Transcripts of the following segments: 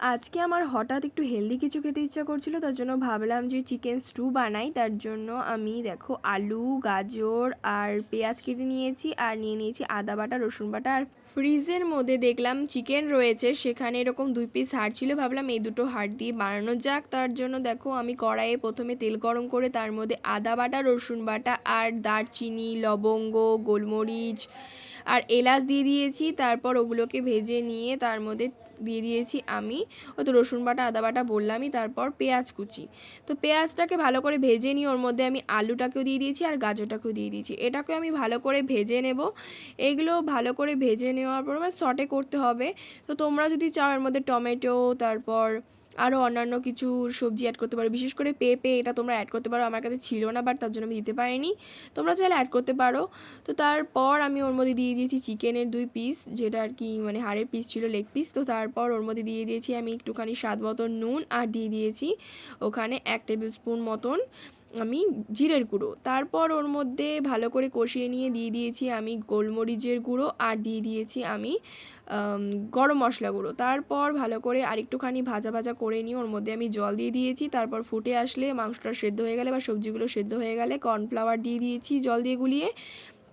আজকে আমার হঠাৎ একটু হেলদি কিছু খেতে ইচ্ছা করছিল, তার জন্য ভাবলাম যে চিকেন স্টু বানাই। তার জন্য আমি দেখো আলু, গাজর আর পেঁয়াজ কেটে নিয়েছি আর নিয়ে নিয়েছি আদা বাটা, রসুন বাটা আর ফ্রিজের মধ্যে দেখলাম চিকেন রয়েছে। সেখানে এরকম দুই পিস হাড় ছিল, ভাবলাম এই দুটো হাড় দিয়ে বানানো যাক। তার জন্য দেখো আমি কড়াইয়ে প্রথমে তেল গরম করে তার মধ্যে আদা বাটা, রসুন বাটা আর দারচিনি, লবঙ্গ, গোলমরিচ আর এলাচ দিয়ে দিয়েছি, তারপর ওগুলোকে ভেজে নিয়ে তার মধ্যে দিয়ে দিয়েছি আমি। ও তো রসুন বাটা, আদা বাটা বললামই, তারপর পেঁয়াজ কুচি। তো পেঁয়াজটাকে ভালো করে ভেজে নিয়ে ওর মধ্যে আমি আলুটাকেও দিয়ে দিয়েছি আর গাজরটাকেও দিয়ে দিয়েছি। এটাকে আমি ভালো করে ভেজে নেব। এগুলো ভালো করে ভেজে নেওয়ার পর আমার সটে করতে হবে। তো তোমরা যদি চাও এর মধ্যে টমেটো, তারপর আরও অন্যান্য কিছু সবজি অ্যাড করতে পারো। বিশেষ করে পেঁপে, এটা তোমরা অ্যাড করতে পারো। আমার কাছে ছিল না বাট তার জন্য আমি দিতে পারিনি। তোমরা চাইলে অ্যাড করতে পারো। তো তারপর আমি ওর মধ্যে দিয়ে দিয়েছি চিকেনের দুই পিস যেটা আর কি মানে হাড়ের পিস ছিল লেগ পিস তো তারপর ওর মধ্যে দিয়ে দিয়েছি আমি একটুখানি স্বাদ মতন নুন, আর দিয়ে দিয়েছি ওখানে এক টেবিল স্পুন মতন আমি জিরের গুঁড়ো। তারপর ওর মধ্যে ভালো করে কষিয়ে নিয়ে দিয়ে দিয়েছি আমি গোলমরিচের গুঁড়ো আর দিয়ে দিয়েছি আমি গরম মশলা গুঁড়ো। তারপর ভালো করে আরেকটুখানি ভাজা ভাজা করে নিয়ে ওর মধ্যে আমি জল দিয়ে দিয়েছি। তারপর ফুটে আসলে মাংসটা সেদ্ধ হয়ে গেলে বা সবজিগুলো সেদ্ধ হয়ে গেলে কর্নফ্লাওয়ার দিয়ে দিয়েছি জল দিয়ে গুলিয়ে।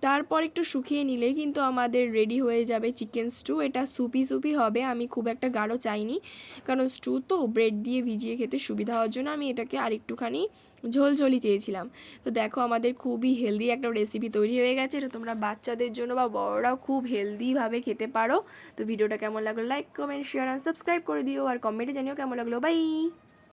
তারপর একটু শুকিয়ে নিলে কিন্তু আমাদের রেডি হয়ে যাবে চিকেন স্টু এটা সুপি সুপি হবে, আমি খুব একটা গাঢ় চাইনি। কারণ স্টু তো ব্রেড দিয়ে ভিজিয়ে খেতে সুবিধা হওয়ার জন্য আমি এটাকে আরেকটুখানি ঝোলঝোলি চেয়েছিলাম। তো দেখো আমাদের খুবই হেলদি একটা রেসিপি তৈরি হয়ে গেছে। এটা তোমরা বাচ্চাদের জন্য বা বড়রাও খুব হেলদিভাবে খেতে পারো। তো ভিডিওটা কেমন লাগল লাইক কমেন্ট শেয়ার আর সাবস্ক্রাইব করে দিও। আর কমেন্টে জানিও কেমন লাগল। বাই